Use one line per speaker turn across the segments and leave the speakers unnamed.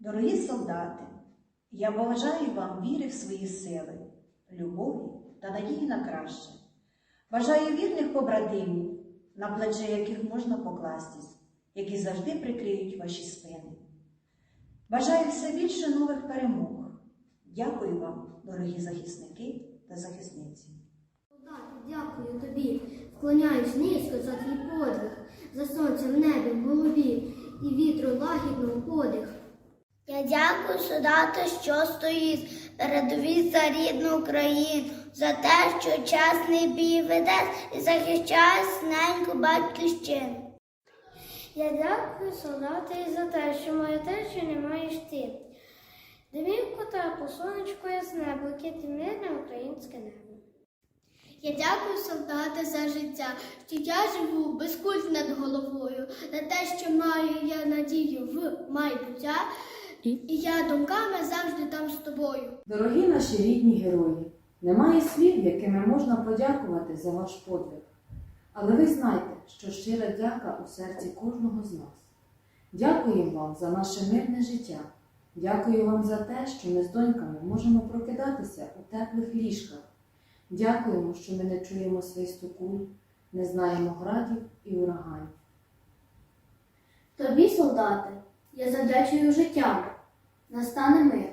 Дорогі солдати, я бажаю вам віри в свої сили, любові та надії на краще. Бажаю вірних побратимів, на плече яких можна покластись, які завжди прикриють ваші спини. Бажаю все більше нових перемог. Дякую вам, дорогі захисники та захисниці.
Солдати, дякую тобі, вклоняюсь низько за твій подвиг, за сонцем в небі в голубі і вітру лагідного подих.
Я дякую солдату, що стоїть передовій за рідну Україну, за те, що чесний бій веде і захищає неньку батьківщину.
Я дякую солдати за те, що моя теча не маєш ти. Домівку та сонечку ясне, блакитне мирне українське небо.
Я дякую солдати за життя, що я живу без культ над головою, на те, що маю я надію в майбуття, і я думками завжди там з тобою.
Дорогі наші рідні герої, немає слів, якими можна подякувати за ваш подвиг. Але ви знайте, що щира дяка у серці кожного з нас. Дякуємо вам за наше мирне життя. Дякую вам за те, що ми з доньками можемо прокидатися у теплих ліжках. Дякуємо, що ми не чуємо свисту куль, не знаємо градів і ураганів.
Тобі, солдати, я завдячую життям. Настане мир.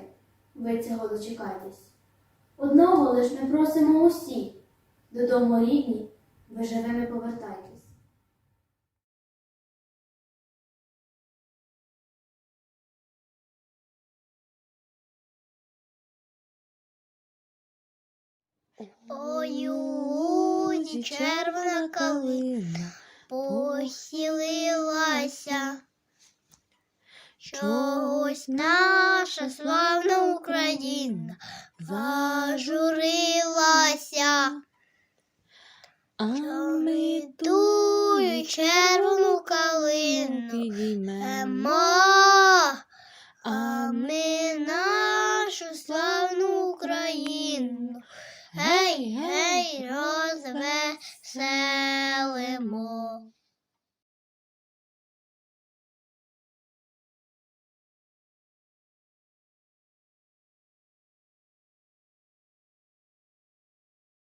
Ви цього дочекайтесь. Одного лиш ми просимо усі. Додому рідні, ви живими повертайтесь.
Ой, у червона калина похилилася. Чогось наша славна Україна зажурилася.
А
ми тую червону калину емо, а ми нашу славну Україну. Гей, гей, ро,